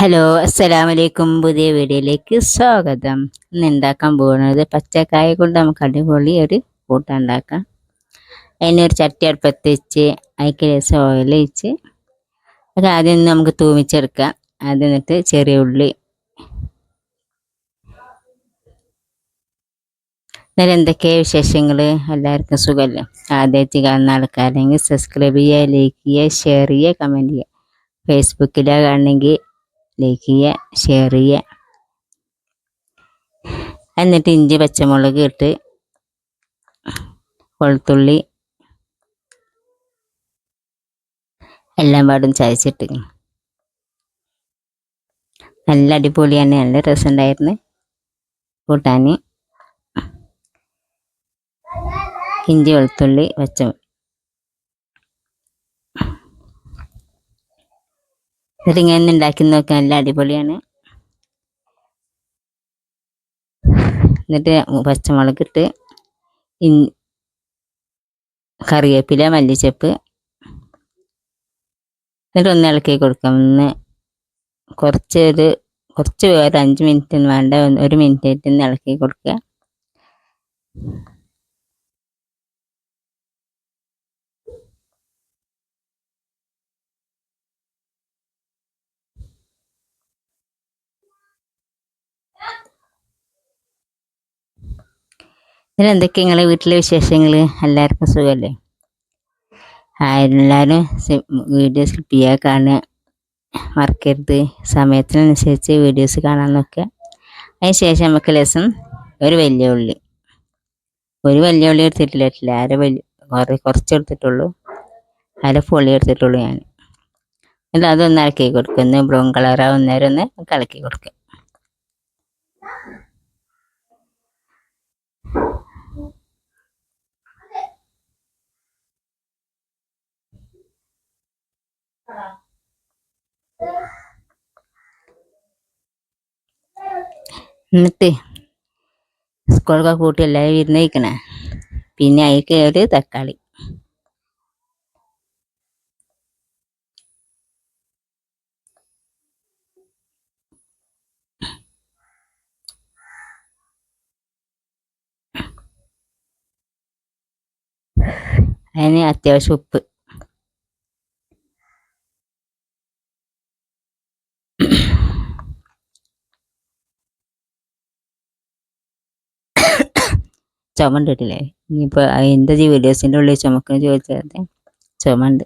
Hello അസ്സലാമു വലൈക്കും പുതിയ വീഡിയോയിലേക്ക് സ്വാഗതം. ഇന്ന് ഉണ്ടാക്കാൻ പോകുന്നത് പച്ചക്കായ കൊണ്ട് നമുക്ക് അടിപൊളി ഒരു കൂട്ട ഉണ്ടാക്കാം. അതിനൊരു ചട്ടി അടുപ്പത്ത് വെച്ച് അതിക്ക് രസം ഓയിൽ വെച്ച് അത് ആദ്യം നമുക്ക് തൂമിച്ചെടുക്കാം. അത് എന്നിട്ട് ചെറിയ ഉള്ളി. എന്നാലും എന്തൊക്കെയാണ് വിശേഷങ്ങൾ എല്ലാവർക്കും സുഖമല്ലേ ആദ്യമായിട്ട് കാണുന്ന ആൾക്കാരെങ്കിൽ സബ്സ്ക്രൈബ് ചെയ്യുക ലൈക്ക് ചെയ്യുക ഷെയർ ചെയ്യുക കമന്റ് ചെയ്യുക. ഫേസ്ബുക്കിലാണ് കാണണമെങ്കിൽ ലൈക്ക് ചെയ്യുക ഷെയർ ചെയ്യുക എന്നിട്ട് ഇഞ്ചി പച്ചമുളക് ഇട്ട് വെളുത്തുള്ളി എല്ലാം പാടും ചതച്ചിട്ട്. നല്ല അടിപൊളി അടിപൊളിയാണ് നല്ല രസമുണ്ടായിരുന്നു. കൂട്ടാൻ ഇഞ്ചി വെളുത്തുള്ളി പച്ച തന്നെ ഉണ്ടാക്കി നോക്കാൻ നല്ല അടിപൊളിയാണ്. എന്നിട്ട് പച്ചമുളക് ഇട്ട് കറിവേപ്പില മല്ലിച്ചപ്പ്. എന്നിട്ട് ഒന്ന് ഇളക്കി കൊടുക്കാം. ഒന്ന് കുറച്ച് ഒരു കുറച്ച് ഒരു അഞ്ച് മിനിറ്റ് വേണ്ട ഒരു മിനിറ്റ് ആയിട്ട് ഒന്ന് ഇളക്കി കൊടുക്കുക. ഇതിൽ എന്തൊക്കെ നിങ്ങളെ വീട്ടിലെ വിശേഷങ്ങൾ എല്ലാവർക്കും സുഖമല്ലേ എല്ലാവരും വീഡിയോസ് ക്ലിപ്പിയാ കാണുക മറക്കരുത്. സമയത്തിനനുസരിച്ച് വീഡിയോസ് കാണാൻ നോക്കുക അതിന് ശേഷം നമുക്ക് ലെസൺ ഒരു വലിയ ഉള്ളി. ഒരു വലിയ ഉള്ളി എടുത്തിട്ടില്ല അര വലിയ കുറേ കുറച്ച് എടുത്തിട്ടുള്ളൂ. അര പൊളി എടുത്തിട്ടുള്ളൂ ഞാൻ. എന്നിട്ട് അതൊന്ന് ഇളക്കി കൊടുക്കുക ഒന്ന് ബ്രൗൺ കളറാവുന്നേരം ഒന്ന് ഇളക്കി കൊടുക്കുക എന്നിട്ട് സ്കൂളൊക്കെ കൂട്ടി എല്ലാവരും ഇരുന്ന് കഴിക്കണേ പിന്നെ അതിലേക്ക് ഒരു തക്കാളി. അതിന് അത്യാവശ്യം ഉപ്പ്. ചുമണ്ടിട്ടില്ലേ? ഇനിയിപ്പോൾ എന്താ വീഡിയോസിന്റെ ഉള്ളിൽ ചുമക്കുന്ന ചോദിച്ചത് ചുമണ്ട്.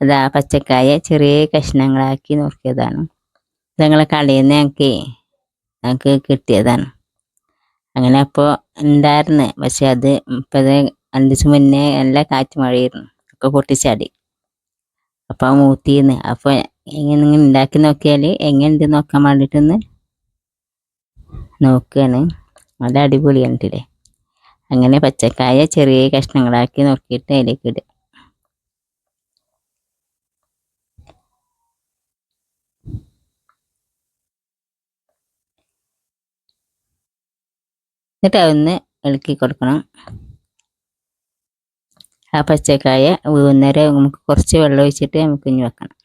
അത് ആ പച്ചക്കായ ചെറിയ കഷ്ണങ്ങളാക്കി നോക്കിയതാണ്. ഞങ്ങളെ കടയിൽ നിന്ന് ഞങ്ങൾക്ക് ഞങ്ങൾക്ക് കിട്ടിയതാണ്. അങ്ങനെ അപ്പോൾ ഉണ്ടായിരുന്നു. പക്ഷെ അത് ഇപ്പം രണ്ട് ദിവസം മുന്നേ നല്ല കാറ്റ് മഴയായിരുന്നു. ഒക്കെ പൊട്ടിച്ചാടി. അപ്പോൾ മൂത്തിന്ന്. അപ്പോൾ എങ്ങനെ ഇങ്ങനെ ഉണ്ടാക്കി നോക്കിയാൽ എങ്ങനെയുണ്ട് നോക്കാൻ വേണ്ടിയിട്ടൊന്ന് നോക്കുകയാണ് നല്ല അടിപൊളിയാണ് അങ്ങനെ പച്ചക്കായ ചെറിയ കഷ്ണങ്ങളാക്കി നോക്കിയിട്ട് അതിലേക്ക് ഇടുക. എന്നിട്ട് അതൊന്ന് ഇളക്കി കൊടുക്കണം. ആ പച്ചക്കായ വീന്നേരം നമുക്ക് കുറച്ച് വെള്ളം ഒഴിച്ചിട്ട് നമുക്ക് ഇനി വെക്കണം.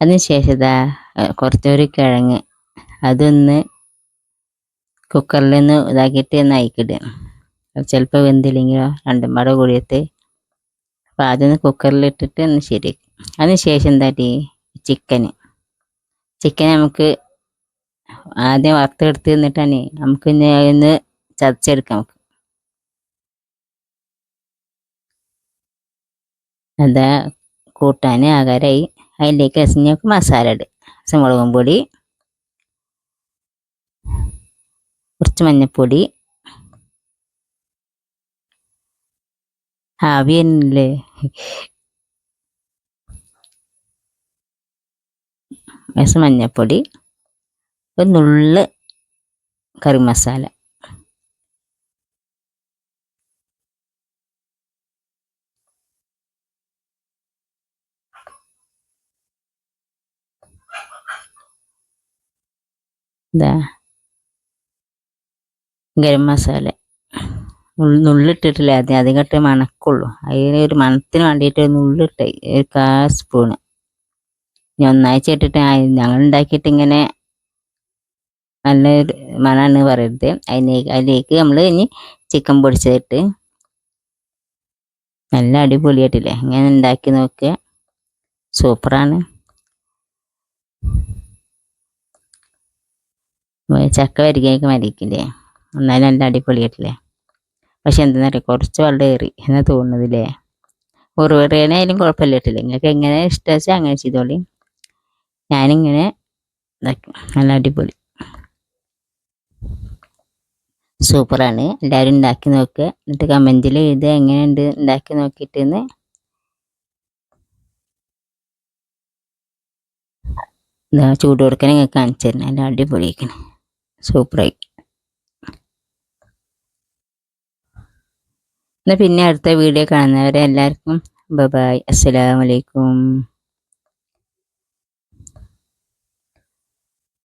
അതിനുശേഷം ഇതാ കുറച്ചൊരു കിഴങ്ങ്. അതൊന്ന് കുക്കറിൽ നിന്ന് ഇതാക്കിയിട്ട് ഒന്ന് അയക്കിടുക ചിലപ്പോൾ വെന്തില്ലെങ്കിലോ രണ്ടും പാടെ കൂടിയിട്ട്. അപ്പോൾ അതൊന്ന് കുക്കറിൽ ഇട്ടിട്ട് ഒന്ന് ശരി അതിന് ശേഷം എന്താട്ടി ചിക്കന് ചിക്കൻ നമുക്ക് ആദ്യം വറുത്തെടുത്ത് നിന്നിട്ടാണ് നമുക്ക് ഒന്ന് ചതച്ചെടുക്കാം നമുക്ക്. അതാ കൂട്ടാൻ ആകാരായി. അതിലേക്ക് അസിഞ്ഞൊക്കെ മസാല ഇടുക മുളകും പൊടി കുറച്ച് മഞ്ഞൾപ്പൊടി. ആവിയല്ലേ ലേശം മഞ്ഞൾപ്പൊടി ഒരു നുള്ള് കറി മസാല. ഇതാ ഗരം മസാല. നുള്ളിട്ടിട്ടില്ല? ആദ്യം അധികം ഇട്ട് മണക്കുള്ളൂ. അതിന് ഒരു മണത്തിന് വേണ്ടിയിട്ട് നുള്ളിട്ട് ഒരു കാ സ്പൂണ്. ഇനി ഒന്നാഴ്ച ഇട്ടിട്ട് ഞങ്ങൾ ഉണ്ടാക്കിയിട്ട് ഇങ്ങനെ നല്ല മണാണ് മണമാണ് പറയരുത്. അതിലേക്ക് അതിലേക്ക് നമ്മൾ ഇനി ചിക്കൻ പൊടിച്ചിട്ട് നല്ല അടിപൊളിയായിട്ടില്ലേ? ഇങ്ങനെ ഉണ്ടാക്കി നോക്കുക സൂപ്പറാണ്. ചക്ക വരികയൊക്കെ മരിക്കില്ലേ? എന്നാലും നല്ല അടിപൊളിയായിട്ടില്ലേ പക്ഷെ എന്താ പറയുക കുറച്ച് വെള്ളം ഏറി എന്നാ തോന്നുന്നതില്ലേ? ഉറുവറിയാനായാലും കുഴപ്പമില്ല കേട്ടില്ല നിങ്ങൾക്ക് എങ്ങനെ ഇഷ്ടം വെച്ചാൽ അങ്ങനെ ചെയ്തോളി. ഞാനിങ്ങനെ നല്ല അടിപൊളി. സൂപ്പറാണ്. എല്ലാവരും ഉണ്ടാക്കി നോക്കുക എന്നിട്ട് കമന്റിൽ ഇത് എങ്ങനെയുണ്ട് ഉണ്ടാക്കി നോക്കിയിട്ടെന്ന്. ചൂട് കൊടുക്കാൻ നിങ്ങൾക്ക് കാണിച്ചു തരണം നല്ല അടിപൊളിയാക്കണം സൂപ്പറായി. എന്നാൽ പിന്നെ അടുത്ത വീഡിയോ കാണുന്നവരെ എല്ലാവർക്കും ബബായ് അസ്സലാമലൈക്കും